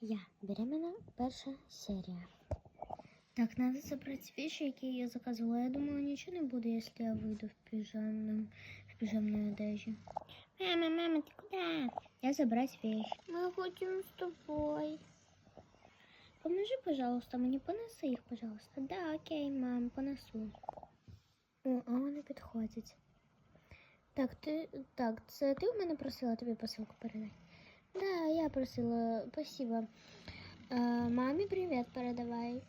Я беременна перша серія. Так, надо забрать вещи, які я заказывала. Я думаю, нічого не буде, якщо я вийду в піжамном, в піжамній одежі. Мама, мама, ти куди? Я забрать вещи. Ми хочемо з тобою. Поможи, пожалуйста, мені понеси їх, пожалуйста. Да, окей, мам, понесу. О, а вони підходять. Так, ти так, це ти у мене просила тобі посилку передати? Да, я просила, спасибо. Э, маме привет передавай.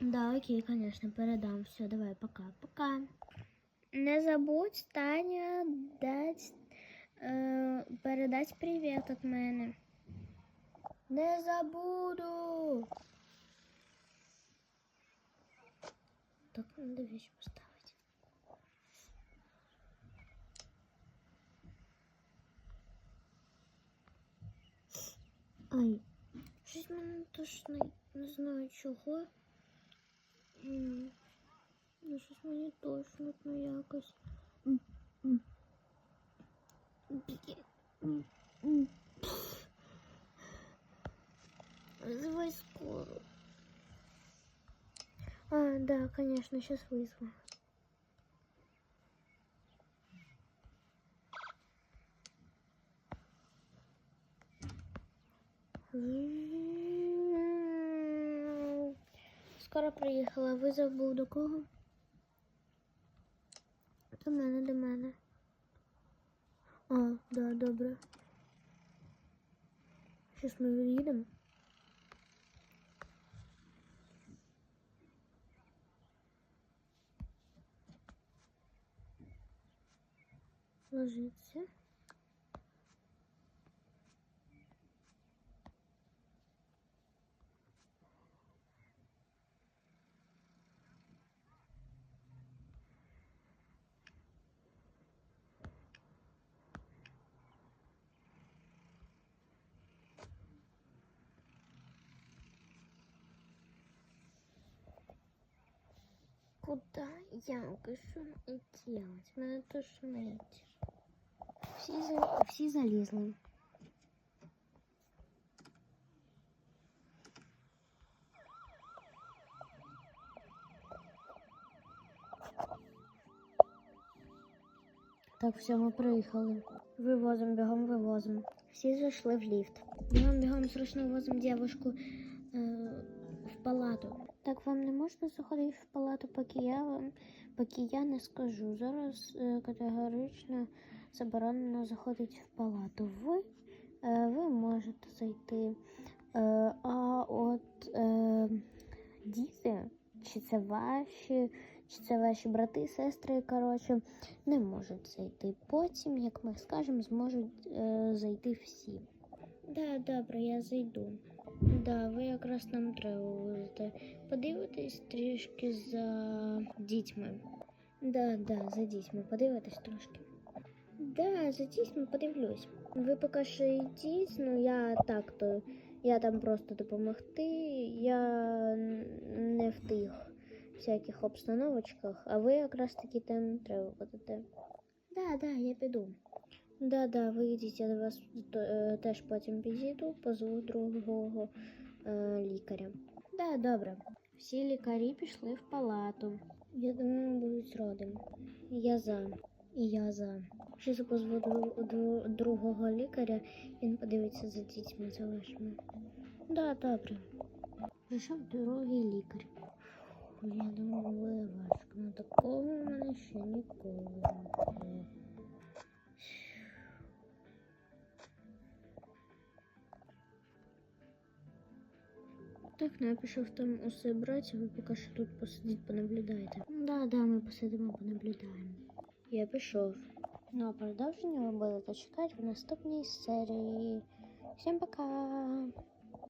Да, окей, конечно, передам. Все, давай, пока. Пока. Не забудь, Таня, дать, е, передать привет от мене. Не забуду. Так, надо вещь поставить. Ай, щось мене тошнить, не знаю чого. Ну, щось мені тошнить, ну якось. Вызывай скорую. А, да, конечно, сейчас вызову. Скоро приїхала. Визов був до кого? До мене, до мене. А, да, добре. Щас ми від'їдемо. Ложиться. Куда я пишу и делать? Надо тошнить. Всі, за... Всі залізли. Так, все, ми приїхали. Вивозимо, бігом вивозимо. Всі зайшли в ліфт. Бігом, бігом, срочно вивозимо дівчинку е, в палату. Так, вам не можна заходити в палату, поки я вам, поки я не скажу. Зараз е, категорично заборонено заходити в палату. Ви, е, ви можете зайти. Е, а от е, діти, чи це ваші, чи це ваші брати, сестри, коротше, не можуть зайти. Потім, як ми скажемо, зможуть е, зайти всі. Да, добре, я зайду. Да, ви якраз нам треба вивезти. Подивитись трішки за дітьми. Да, да, за дітьми, подивитись трошки. Да, за дітьми подивлюсь. Ви поки що йдіть, ну я так то. Я там просто допомогти. Я не в тих всяких обстановочках, а ви якраз таки там треба будете. Да, да, я піду. Да, да, ви йдіть, я до вас теж потім підійду, позву другого е, лікаря. Да, добре. Всі лікарі пішли в палату. Я думаю, будуть родом. Я за. І я за. Ще позву дру- другого лікаря, він подивиться за дітьми за вашими. Да, добре. Прийшов другий лікар. Я думаю, важко. Ну такого в мене ще ніколи не було. Так, ну я пішов там усе брати, ви поки що тут посидіть, понаблюдайте. Да, да, ми посидимо, понаблюдаємо. Я пішов. Ну а продовження ви будете чекати в наступній серії. Всім пока!